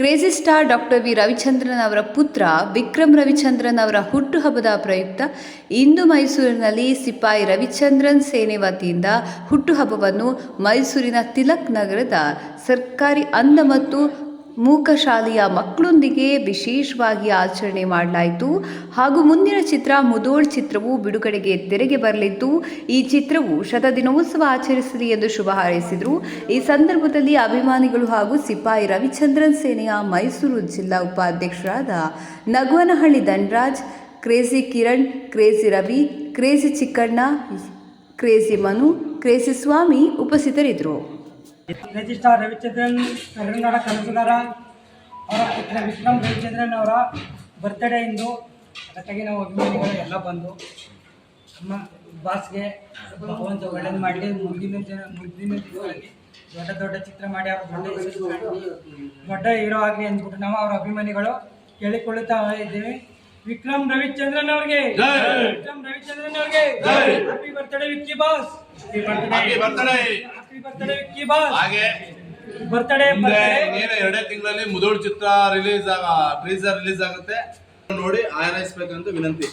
Crazy star doctor V Ravichandran ಅವರ ಪುತ್ರ ವಿಕ್ರಮ್ ರವಿಚಂದ್ರನ್ ಅವರ ಹುಟ್ಟುಹಬ್ಬದ ಪ್ರಯುಕ್ತ ಇಂದು ಮೈಸೂರಿನಲ್ಲಿ ಸಿಪಾಯಿ ರವಿಚಂದ್ರನ್ ಸೇನೆ ವತಿಯಿಂದ ಹುಟ್ಟುಹಬ್ಬವನ್ನು ಮೈಸೂರಿನ ತಿಲಕ್ ನಗರದ ಸರ್ಕಾರಿ ಅಂದ ಮತ್ತು ಮೂಕಶಾಲೆಯ ಮಕ್ಕಳೊಂದಿಗೆ ವಿಶೇಷವಾಗಿ ಆಚರಣೆ ಮಾಡಲಾಯಿತು. ಹಾಗೂ ಮುಂದಿನ ಚಿತ್ರ ಮುದೋಳ್ ಚಿತ್ರವು ಬಿಡುಗಡೆಗೆ ತೆರೆಗೆ ಬರಲಿದ್ದು, ಈ ಚಿತ್ರವು ಶತದಿನೋತ್ಸವ ಆಚರಿಸಲಿ ಎಂದು ಶುಭ ಹಾರೈಸಿದರು. ಈ ಸಂದರ್ಭದಲ್ಲಿ ಅಭಿಮಾನಿಗಳು ಹಾಗೂ ಸಿಪಾಯಿ ರವಿಚಂದ್ರನ್ ಸೇನೆಯ ಮೈಸೂರು ಜಿಲ್ಲಾ ಉಪಾಧ್ಯಕ್ಷರಾದ Naguvanahalli Dhanaraj, crazy Kiran, crazy Ravi, crazy Chikkanna, crazy Manu, crazy Swami ಉಪಸ್ಥಿತರಿದ್ದರು. ರಿಜಿಸ್ಟ್ರಾರ್ ರವಿಚಂದ್ರನ್ ಕರ್ನಾಟಕ ಕನಸುಗಾರ ಅವರ ಪುತ್ರ ವಿಕ್ರಮ್ ರವಿಚಂದ್ರನ್ ಅವರ ಬರ್ತ್ಡೇ ಇಂದು. ಅದಕ್ಕಾಗಿ ನಾವು ಅಭಿಮಾನಿಗಳು ಎಲ್ಲ ಬಂದು ನಮ್ಮ ಬಾಸ್ಗೆ ಒಂದು ಒಳ್ಳೇದು ಮಾಡಲಿ. ಮುಂದಿನ ಜನ ಮುಂದಿನ ದಿನಗಳಲ್ಲಿ ದೊಡ್ಡ ದೊಡ್ಡ ಚಿತ್ರ ಮಾಡಿ ಅವರು ದೊಡ್ಡ ದೊಡ್ಡ ಹೀರೋ ಆಗಲಿ ಅಂದ್ಬಿಟ್ಟು ನಾವು ಅವರ ಅಭಿಮಾನಿಗಳು ಕೇಳಿಕೊಳ್ಳುತ್ತಾ ಇದ್ದೀವಿ. ವಿಕ್ರಮ್ ರವಿಚಂದ್ರನ್ ಅವ್ರಿಗೆ. ವಿಕ್ರಮ್ ರವಿಚಂದ್ರನ್ ಅವ್ರಿಗೆ. Happy birthday Vicky boss. Happy birthday ಹಾಗೆ ನೀನು ಎರಡೇ ತಿಂಗಳಲ್ಲಿ ಮುದೋಳ್ ಚಿತ್ರ ರಿಲೀಸ್ ಆಗ ಟ್ರೀಸರ್ ರಿಲೀಸ್ ಆಗುತ್ತೆ. ನೋಡಿ ಆರೈಸ್ಬೇಕಂತ ವಿನಂತಿ.